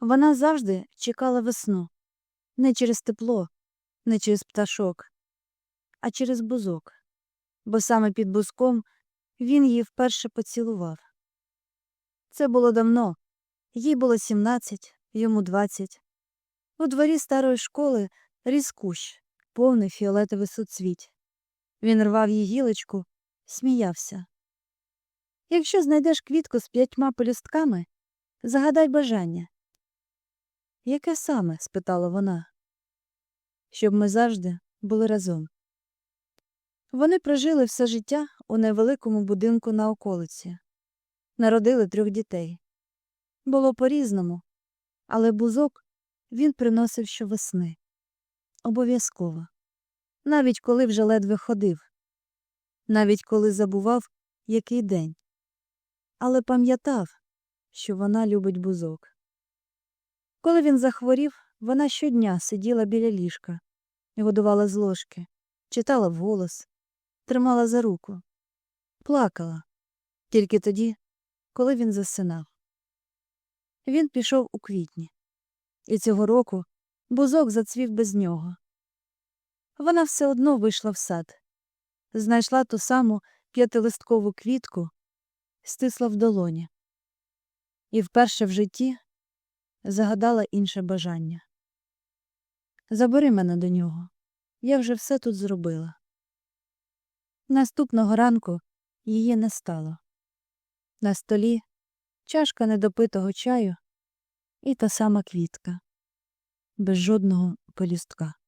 Вона завжди чекала весну не через тепло, не через пташок, а через бузок, бо саме під бузком він її вперше поцілував. Це було давно, їй було 17, йому 20. У дворі старої школи ріс кущ, повний фіолетовий суцвіть. Він рвав їй гілочку, сміявся. Якщо знайдеш квітку з п'ятьма пелюстками, загадай бажання. Яке саме? спитала вона. Щоб ми завжди були разом. Вони прожили все життя у невеликому будинку на околиці, народили трьох дітей. Було по-різному, але бузок він приносив щовесни. Обов'язково. Навіть коли вже ледве ходив, навіть коли забував, який день. Але пам'ятав, що вона любить бузок. Коли він захворів, вона щодня сиділа біля ліжка, годувала з ложки, читала вголос, тримала за руку, плакала тільки тоді, коли він засинав. Він пішов у квітні, і цього року бузок зацвів без нього. Вона все одно вийшла в сад, знайшла ту саму п'ятилисткову квітку, стисла в долоні. І вперше в житті загадала інше бажання. Забери мене до нього. Я вже все тут зробила. Наступного ранку її не стало. На столі чашка недопитого чаю і та сама квітка, без жодного полістка.